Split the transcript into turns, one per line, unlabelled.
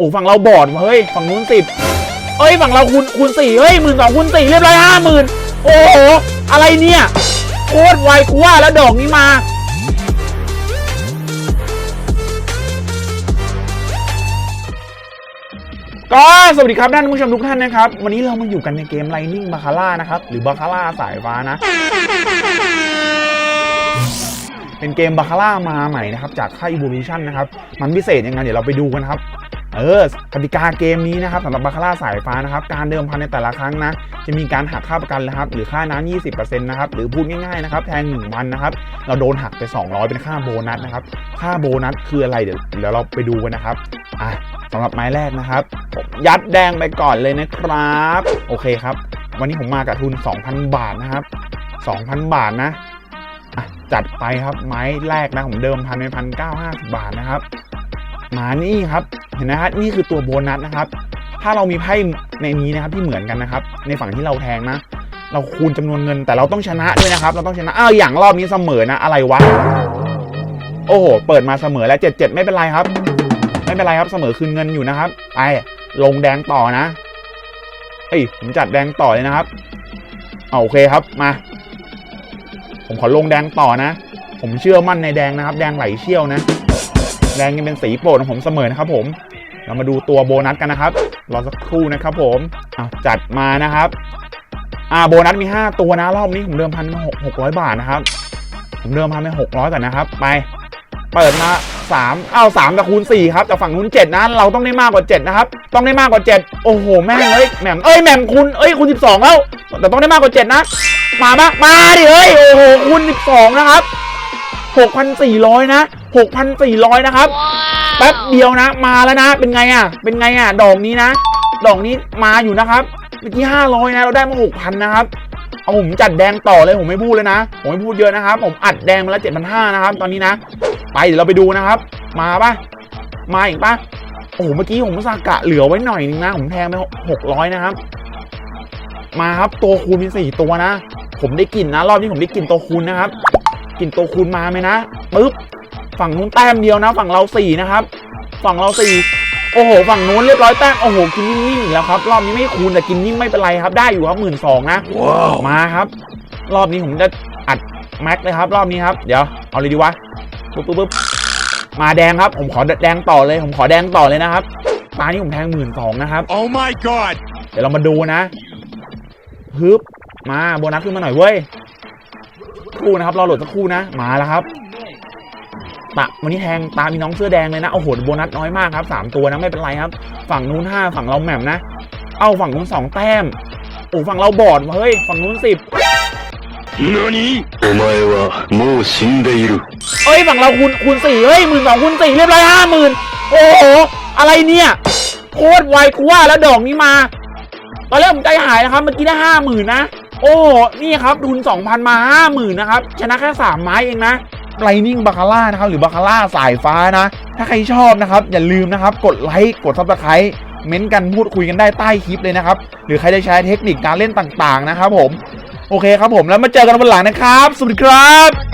โอ้ฝั่งเราบอดวะเฮ้ยฝั่งนู้นสิบเอ้ยฝั่งเราคูณคูณสี่เฮ้ยหมื่นสองคูณสี่เรียบร้อยห้าหมื่นโอ้โหอะไรเนี่ยโคตรไวกูว่าแล้วดอกนี้มาก็สวัสดีครับท่านผู้ชมทุกท่านนะครับ วันนี้เรามาอยู่กันในเกม Lightning b a c a r a นะครับ หรือ b a c a r a สายฟ้านะ เป็นเกมบาคาร่ามาใหม่นะครับ จากค่าย Evolution นะครับ มันพิเศษยังไงเดี๋ยวเราไปดูกันครับ เออกติกาเกมนี้นะครับสำหรับบาคาร่าสายฟ้านะครับการเดิมพันในแต่ละครั้งนะจะมีการหักค่าประกันนะครับหรือค่าน้ำ20%นะครับหรือพูดง่ายๆนะครับแทง1,000นะครับเราโดนหักไป 200 เป็นค่าโบนัสนะครับค่าโบนัสคืออะไรเดี๋ยวเดี๋ยวเราไปดูกันนะครับอะสำหรับไม้แรกนะครับยัดแดงไปก่อนเลยนะครับ โอเคครับ วันนี้ผมมากับทุน 2,000 บาทนะครับ 2,000 บาทนะอะจัดไปครับไม้แรกนะผมเดิมพันเป็นพันเก้าห้าสิบาทนะครับ มานี่ครับ เห็นนะฮะนี่คือตัวโบนัสนะครับ ถ้าเรามีไพ่ในนี้นะครับที่เหมือนกันนะครับ ในฝั่งที่เราแทงนะ เราคูณจำนวนเงินแต่เราต้องชนะด้วยนะครับ เราต้องชนะอ้าวอย่างรอบนี้เสมอนะ อะไรวะโอ้โหเปิดมาเสมอแล้วเจ็ดเจ็ดไม่เป็นไรครับ ไม่เป็นไรครับเสมอคืนเงินอยู่นะครับไปลงแดงต่อนะเอ้ยผมจัดแดงต่อเลยนะครับเอาโอเคครับมา ผมขอลงแดงต่อนะ ผมเชื่อมั่นในแดงนะครับ แดงไหลเชี่ยวนะ แดงยังเป็นสีโปรดของผมเสมอนะครับผม เรามาดูตัวโบนัสกันนะครับ รอสักครู่นะครับผมจัดมานะครับอ่าโบนัสมี 5 ตัวนะ รอบนี้ผมเดิมพันหกร้อยบาทนะครับ ผมเดิมพันไปหกร้อยก่อนนะครับ ไป เปิดมาสามเอ้าสามแต่คูณสี่ครับแต่ฝั่งนู้นเจ็ดนะ เราต้องได้มากกว่าเจ็ดนะครับ ต้องได้มากกว่าเจ็ดโอ้โห แม่งเอ้ยแหม่มเอ้ยแหม่มคุณเอ้ยคูณสิบสองแล้ว แต่ต้องได้มากกว่าเจ็ดนะ มาปะมาดิเฮ้ย โอ้โหคูณสิบสองนะครับหกพันสี่ร้อยนะ หกพันสี่ร้อยนะครับ แป๊บเดียวนะ มาแล้วนะ เป็นไงอะ เป็นไงอะ ดอกนี้นะ ดอกนี้มาอยู่นะครับ เมื่อกี้ห้าร้อยนะ เราได้มาหกพันนะครับ เอาผมจัดแดงต่อเลย ผมไม่พูดเลยนะ ผมไม่พูดเยอะนะครับ ผมอัดแดงมาแล้วเจ็ดพันห้านะครับ ตอนนี้นะ ไปเดี๋ยวเราไปดูนะครับ มาปะมาอีกปะโอ้โห เมื่อกี้ผมสากะเหลือไว้หน่อยนึงนะ ผมแทงไปหกร้อยนะครับ มาครับ ตัวคูณมีสี่ตัวนะ ผมได้กลิ่นนะ รอบนี้ผมได้กลิ่นตัวคูณนะครับกลิ่นตัวคูณมาไหมนะปึ๊บ ฝั่งนู้นแต้มเดียวนะ ฝั่งเราสี่นะครับ ฝั่งเราสี่โอ้โห ฝั่งนู้นเรียบร้อยแต้ม โอ้โห กินนิ่มๆอีกแล้วครับ รอบนี้ไม่คูณแต่กินนิ่มไม่เป็นไรครับ ได้อยู่ครับหมื่นสองนะมาครับ รอบนี้ผมจะอัดแม็กเลยครับ รอบนี้ครับ เดี๋ยว เอาเลยดีวะ ปุ๊บปุ๊บปุ๊บมาแดงครับ ผมขอแดงต่อเลย ผมขอแดงต่อเลยนะครับ ตานี้ผมแทงหมื่นสองนะครับ
Oh my god!
เดี๋ยวเรามาดูนะฮึบ มา โบนัสขึ้นมาหน่อยเว้ยครู่นะครับ รอโหลดสักครู่นะ มาแล้วครับ ตะวันนี้แทงตามีน้องเสื้อแดงเลยนะ โอ้โห โบนัสน้อยมากครับสามตัวนะไม่เป็นไรครับ ฝั่งนู้นห้าฝั่งเราแหม่มนะ เอาฝั่งนู้นสองแต้ม โอ้ฝั่งเราบอดว่ะเฮ้ย ฝั่งนู้นสิบ
NANI?
お前はもう死んでいる。
เอ้ยฝั่งเราคูณคูณสี่เฮ้ยหมื่นสองคูณสี่เรียบร้อยห้าหมื่นโอ้โห อะไรเนี่ยโคตรไวกูว่าแล้วดอกนี้มา ตอนแรกผมใจหายนะครับ เมื่อกี้ได้ห้าหมื่นนะ โอ้โหนี่ครับทุนสองพันมาห้าหมื่นนะครับ ชนะแค่สามไม้เองนะ ไลนิ่งบาคาร่านะครับหรือบาคาร่าสายฟ้านะ ถ้าใครชอบนะครับ อย่าลืมนะครับ กดไลค์กดซับสไครต์เม้นต์กันพูดคุยกันได้ใต้คลิปเลยนะครับ หรือใครได้ใช้เทคนิคการเล่นต่างๆนะครับผม โอเคครับผมแล้วมาเจอกันวันหลังนะครับ สวัสดีครับ